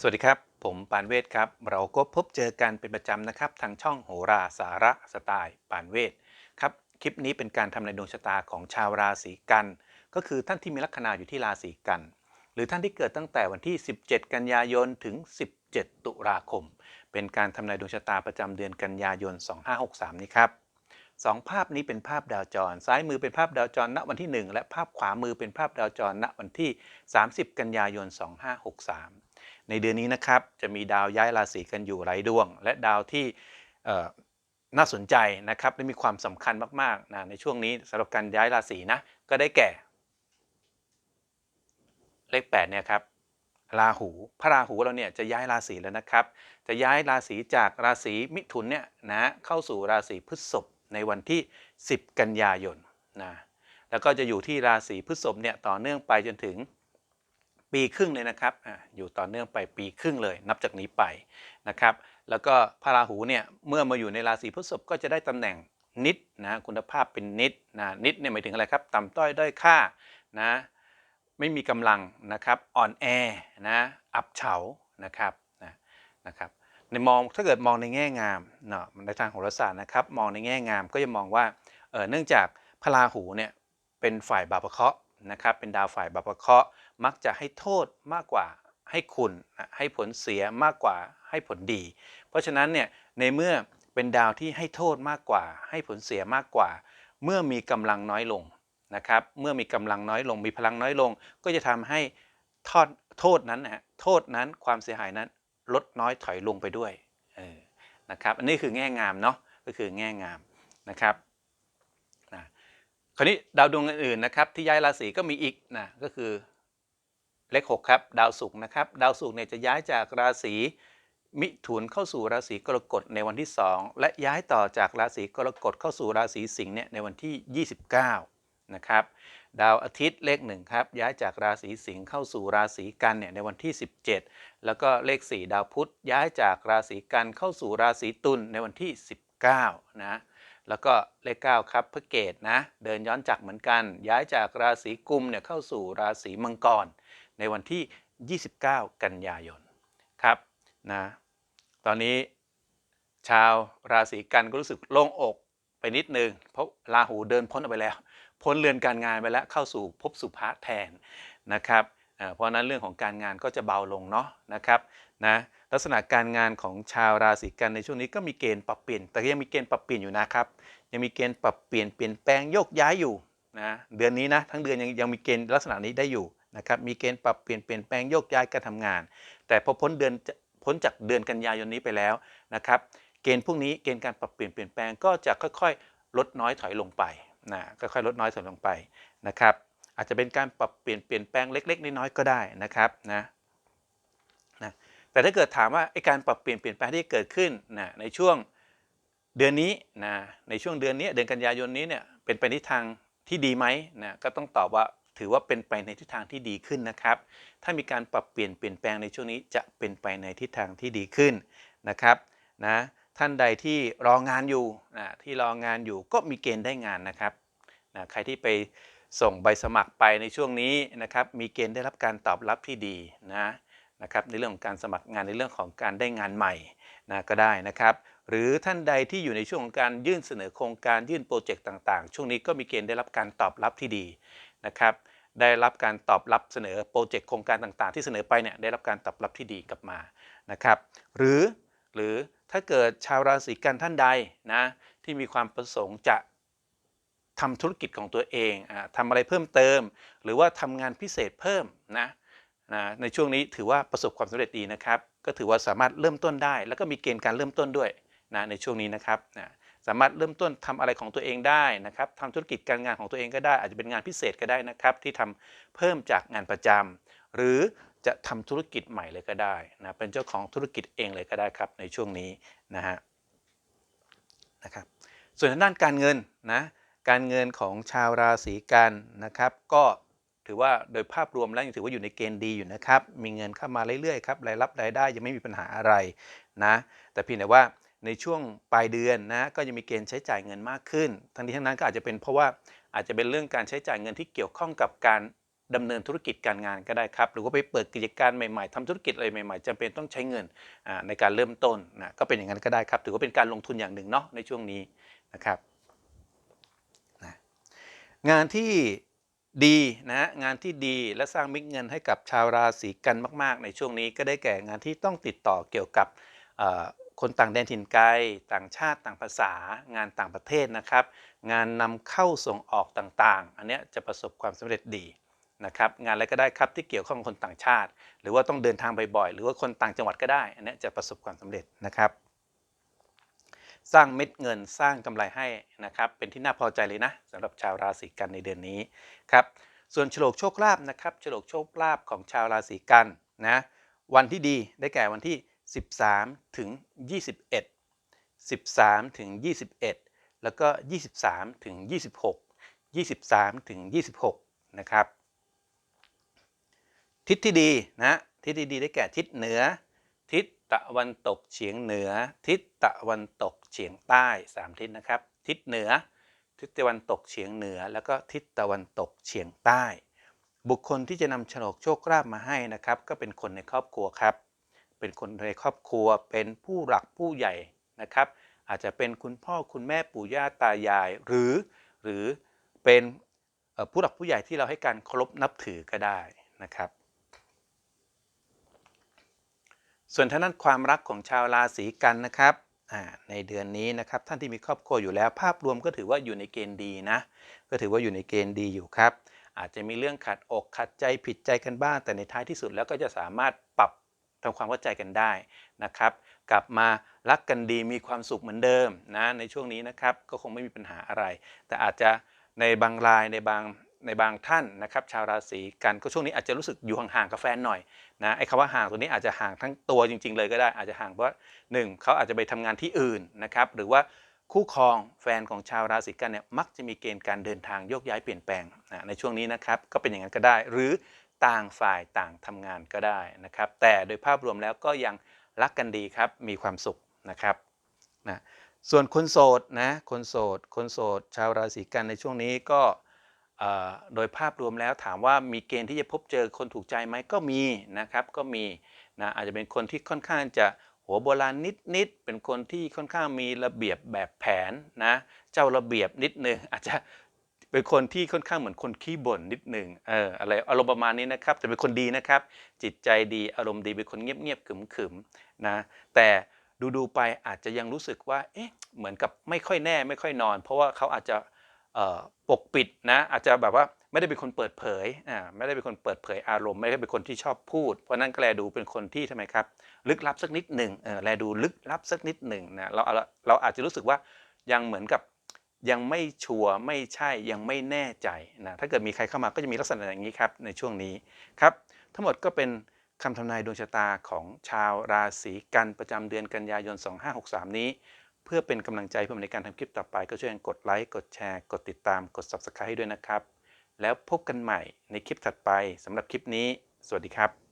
สวัสดีครับ ผมปานเวทครับ เราก็พบเจอกันเป็นประจำนะครับ ทางช่องโหราสาระสไตล์ปานเวทครับ คลิปนี้เป็นการทำในดวงชะตาของชาวราศีกัน ก็คือท่านที่มีลัคนาอยู่ที่ราศีกัน หรือท่านที่เกิดตั้งแต่วันที่ 17 กันยายนถึง 17 ตุลาคม เป็นการทำนายดวงชะตาประจำเดือนกันยายน 2563 นี้ครับสองภาพนี้เป็นภาพดาวจร ซ้ายมือเป็นภาพดาวจร ณวันที่ 1 และภาพขวามือเป็นภาพดาวจร ณวันที่ 30 กันยายน 2563 ในเดือนนี้นะครับจะมีดาวย้ายราศีกันอยู่หลายดวง และดาวที่น่าสนใจนะครับและมีความสำคัญมากๆนะในช่วงนี้สำหรับการย้ายราศีนะก็ได้แก่ เลข8เนี่ยครับราหูพระราหูเราเนี่ยจะย้ายราศีแล้วนะครับ จะย้ายราศีจากราศีมิถุนเนี่ยนะเข้าสู่ราศีพฤษภในวันที่ 10 กันยายนนะแล้วก็จะอยู่ที่ราศีพฤษภเนี่ยต่อเนื่องไปจนถึง ปีครึ่งเลยนะครับออยู่ต่อเนื่องไปปีครึ่งเลย นับจากนี้ไปนะครับ แล้วก็พระราหูเนี่ยเมื่อมาอยู่ในราศีพฤษภก็จะได้ตำแหน่งนิดนะคุณภาพเป็นนิดนะนิดเนี่ยหมายถึงอะไรครับ ต่ำต้อยด้อยค่านะไม่มีกำลังนะครับอ่อนแอนะอับเฉานะครับนะนะครับในมองถ้าเกิดมองในแง่งามเนาะในทางโหราศาสตร์นะครับ มองในแง่งามก็จะมองว่าเออเนื่องจากพระราหูเนี่ยเป็นฝ่ายบาปเคราะห์นะครับเป็นดาวฝ่ายบาปเคราะห์ มักจะให้โทษมากกว่าให้คุณนะให้ผลเสียมากกว่าให้ผลดี เพราะฉะนั้นเนี่ยในเมื่อเป็นดาวที่ให้โทษมากกว่า ให้ผลเสียมากกว่า เมื่อมีกำลังน้อยลงนะครับ เมื่อมีกำลังน้อยลง มีพลังน้อยลง ก็จะทำให้ทอดโทษนั้นนะโทษนั้นความเสียหายนั้นลดน้อยถอยลงไปด้วยออนะครับ อันนี้คือแง่งามเนาะก็คือแง่งามนะครับนะคราวนี้ดาวดวงอื่นๆนะครับที่ย้ายราศีก็มีอีกนะก็คือ เลขหกครับดาวศุกร์นะครับดาวศุกร์เนี่ยจะย้ายจากราศีมิถุนเข้าสู่ราศีกรกฎในวันที่ 2 และย้ายต่อจากราศีกรกฎเข้าสู่ราศีสิงห์เนี่ยในวันที่ 29นะครับดาวอาทิตย์เลขหนึ่งครับย้ายจากราศีสิงห์เข้าสู่ราศีกันเนี่ยในวันที่ 17 แล้วก็เลข 4 ดาวพุธย้ายจากราศีกันเข้าสู่ราศีตุลในวันที่ 19นะแล้วก็เลข9ครับพระเกตนะเดินย้อนจักรเหมือนกัน ย้ายจากราศีกุมเนี่ยเข้าสู่ราศีมังกร ในวันที่ 29 กันยายนครับนะตอนนี้ชาวราศีกันก็รู้สึกโล่งอกไปนิดนึงเพราะราหูเดินพ้นออกไปแล้ว พ้นเรือนการงานไปแล้วเข้าสู่ภพสุภะแทนนะครับเพราะนั้นเรื่องของการงานก็จะเบาลงเนาะนะครับนะลักษณะการงานของชาวราศีกันในช่วงนี้ก็มีเกณฑ์ปรับเปลี่ยน แต่ยังมีเกณฑ์ปรับเปลี่ยนอยู่นะครับยังมีเกณฑ์ปรับเปลี่ยนเปลี่ยนแปลงโยกย้ายอยู่นะเดือนนี้นะทั้งเดือนยังยังมีเกณฑ์ลักษณะนี้ได้อยู่ นะครับมีเกณฑ์ปรับเปลี่ยนเปลี่ยนแปลงโยกย้ายการทำงาน แต่พอพ้นเดือนพ้นจากเดือนกันยายนนี้ไปแล้วนะครับเกณฑ์พวกนี้เกณฑ์การปรับเปลี่ยนเปลี่ยนแปลงก็จะค่อยๆ ลดน้อยถอยลงไปนะค่อยๆลดน้อยถอยลงไปนะครับอาจจะเป็นการปรับเปลี่ยนเปลี่ยนแปลงเล็ก ๆ น้อยๆก็ได้นะครับนะนะแต่ถ้าเกิดถามว่าไอ้การปรับเปลี่ยนเปลี่ยนแปลงที่เกิดขึ้นนะในช่วงเดือนนี้นะในช่วงเดือนนี้เดือนกันยายนนี้เนี่ยเป็นไปในทางที่ดีไหมนะก็ต้องตอบว่า ถือว่าเป็นไปในทิศทางที่ดีขึ้นนะครับ ถ้ามีการปรับเปลี่ยนเปลี่ยนแปลงในช่วงนี้จะเป็นไปในทิศทางที่ดีขึ้นนะครับนะท่านใดที่รองานอยู่นะที่รองานอยู่ก็มีเกณฑ์ได้งานนะครับนะใครที่ไปส่งใบสมัครไปในช่วงนี้นะครับ มีเกณฑ์ได้รับการตอบรับที่ดีนะนะครับในเรื่องของการสมัครงานในเรื่องของการได้งานใหม่นะก็ได้นะครับ หรือท่านใดที่อยู่ในช่วงของการยื่นเสนอโครงการยื่นโปรเจกต์ต่างๆ ช่วงนี้ก็มีเกณฑ์ได้รับการตอบรับที่ดี นะครับได้รับการตอบรับเสนอโปรเจกต์โครงการต่างๆ ที่เสนอไปเนี่ยได้รับการตอบรับที่ดีกลับมานะครับหรือหรือถ้าเกิดชาวราศีกันท่านใดนะที่มีความประสงค์จะทำธุรกิจของตัวเองอาทำอะไรเพิ่มเติม หรือว่าทำงานพิเศษเพิ่มนะนะในช่วงนี้ถือว่าประสบความสำเร็จดีนะครับ ก็ถือว่าสามารถเริ่มต้นได้ แล้วก็มีเกณฑ์การเริ่มต้นด้วยนะในช่วงนี้นะครับนะ สามารถเริ่มต้นทำอะไรของตัวเองได้นะครับทำธุรกิจการงานของตัวเองก็ได้ อาจจะเป็นงานพิเศษก็ได้นะครับ ที่ทำเพิ่มจากงานประจำหรือจะทำธุรกิจใหม่เลยก็ได้นะเป็นเจ้าของธุรกิจเองเลยก็ได้ครับในช่วงนี้นะฮะนะครับส่วนทางด้านการเงินนะการเงินของชาวราศีกันนะครับ ก็ถือว่าโดยภาพรวมแล้วยังถือว่าอยู่ในเกณฑ์ดีอยู่นะครับ มีเงินเข้ามาเรื่อยๆครับรายรับรายได้ยังไม่มีปัญหาอะไรนะแต่เพียงแต่ว่า ในช่วงปลายเดือนนะก็จะมีเกณฑ์ใช้จ่ายเงินมากขึ้น ทั้งนี้ทั้งนั้นก็อาจจะเป็นเพราะว่าอาจจะเป็นเรื่องการใช้จ่ายเงินที่เกี่ยวข้องกับการดำเนินธุรกิจการงานก็ได้ครับ หรือว่าไปเปิดกิจการใหม่ๆทำธุรกิจอะไรใหม่ๆจำเป็นต้องใช้เงินในการเริ่มต้นนะก็เป็นอย่างนั้นก็ได้ครับ ถือว่าเป็นการลงทุนอย่างหนึ่งเนาะในช่วงนี้นะครับนะงานที่ดีนะงานที่ดีและสร้างมิตรเงินให้กับชาวราศีกันมาก ๆ ในช่วงนี้ก็ได้แก่งานที่ต้องติดต่อเกี่ยวกับ คนต่างแดนถิ่นไกล ต่างชาติต่างภาษา งานต่างประเทศนะครับ งานนำเข้าส่งออกต่างๆ อันนี้จะประสบความสำเร็จดีนะครับ งานอะไรก็ได้ครับที่เกี่ยวข้องคนต่างชาติ หรือว่าต้องเดินทางบ่อยๆ หรือว่าคนต่างจังหวัดก็ได้ อันนี้จะประสบความสำเร็จนะครับ สร้างเม็ดเงินสร้างกำไรให้นะครับ เป็นที่น่าพอใจเลยนะสำหรับชาวราศีกันในเดือนนี้ครับ ส่วนฉลกโชคลาภนะครับฉลกโชคลาภของชาวราศีกันนะ วันที่ดีได้แก่วันที่ 13 ถึง 21 13 ถึง 21 แล้วก็ 23 ถึง 26 23 ถึง 26 นะครับ ทิศที่ดีนะ ทิศที่ดีได้แก่ทิศเหนือ ทิศตะวันตกเฉียงเหนือ ทิศตะวันตกเฉียงใต้ 3 ทิศนะครับ ทิศเหนือ ทิศตะวันตกเฉียงเหนือ แล้วก็ทิศตะวันตกเฉียงใต้ บุคคลที่จะนำโฉลกโชคลาภมาให้นะครับ ก็เป็นคนในครอบครัวครับ เป็นคนในครอบครัว เป็นผู้หลักผู้ใหญ่นะครับ อาจจะเป็นคุณพ่อคุณแม่ปู่ย่าตายาย หรือหรือเป็นผู้หลักผู้ใหญ่ที่เราให้การเคารพนับถือก็ได้นะครับ ส่วนท่างด้นความรักของชาวราศีกันนะครับในเดือนนี้นะครับท่านที่มีครอบครัวอยู่แล้วภาพรวมก็ถือว่าอยู่ในเกณฑ์ดีนะก็ถือว่าอยู่ในเกณฑ์ดีอยู่ครับ อาจจะมีเรื่องขัดอกขัดใจผิดใจกันบ้าง แต่ในท้ายที่สุดแล้วก็จะสามารถปรับ ทำความเข้าใจกันได้นะครับ กลับมารักกันดีมีความสุขเหมือนเดิมนะในช่วงนี้นะครับก็คงไม่มีปัญหาอะไร แต่อาจจะในบางรายในบางในบางท่านนะครับชาวราศีกันก็ช่วงนี้อาจจะรู้สึกอยู่ห่างๆกับแฟนหน่อยนะไอ้คำว่าห่างตัวนี้อาจจะห่างทั้งตัวจริง ๆ เลยก็ได้อาจจะห่างเพราะหนึ่งเขาอาจจะไปทำงานที่อื่นนะครับหรือว่าคู่ครองแฟนของชาวราศีกันเนี่ยมักจะมีเกณฑ์การเดินทางโยกย้ายเปลี่ยนแปลงนะในช่วงนี้นะครับก็เป็นอย่างนั้นก็ได้ หรือ ต่างฝ่ายต่างทำงานก็ได้นะครับ แต่โดยภาพรวมแล้วก็ยังรักกันดีครับ มีความสุขนะครับนะส่วนคนโสดนะคนโสดคนโสดชาวราศีกันในช่วงนี้ก็โดยภาพรวมแล้วถามว่ามีเกณฑ์ที่จะพบเจอคนถูกใจไหมก็มีนะครับก็มีนะอาจจะเป็นคนที่ค่อนข้างจะหัวโบราณนิดๆเป็นคนที่ค่อนข้างมีระเบียบแบบแผนนะเจ้าระเบียบนิดนึงอาจจะ เป็นคนที่ค่อนข้างเหมือนคนขี้บ่นนิดหนึ่งเอออะไรอารมณ์ประมาณนี้นะครับแต่เป็นคนดีนะครับ จิตใจดีอารมณ์ดีเป็นคนเงียบๆขึมๆนะแต่ดูๆไปอาจจะยังรู้สึกว่าเอ๊ะเหมือนกับไม่ค่อยแน่ไม่ค่อยนอน เพราะว่าเขาอาจจะปกปิดนะอาจจะแบบว่าไม่ได้เป็นคนเปิดเผยอ่าไม่ได้เป็นคนเปิดเผยอารมณ์ไม่ได้เป็นคนที่ชอบพูด เพราะนั้นแกลดูเป็นคนที่ทำไมครับ ลึกลับสักนิดหนึ่งเออแลดูลึกลับสักนิดหนึ่งนะเราเราอาจจะรู้สึกว่ายังเหมือนกับ ยังไม่ชัวร์ไม่ใช่ยังไม่แน่ใจนะถ้าเกิดมีใครเข้ามาก็จะมีลักษณะอย่างนี้ครับในช่วงนี้ครับ ทั้งหมดก็เป็นคำทำนายดวงชะตาของชาวราศีกันประจำเดือนกันยายน 2563 นี้ เพื่อเป็นกำลังใจให้ผมในการทำคลิปต่อไปก็ช่วยกันกดไลค์กดแชร์กดติดตามกด Subscribe ให้ด้วยนะครับ แล้วพบกันใหม่ในคลิปถัดไปสำหรับคลิปนี้ สวัสดีครับ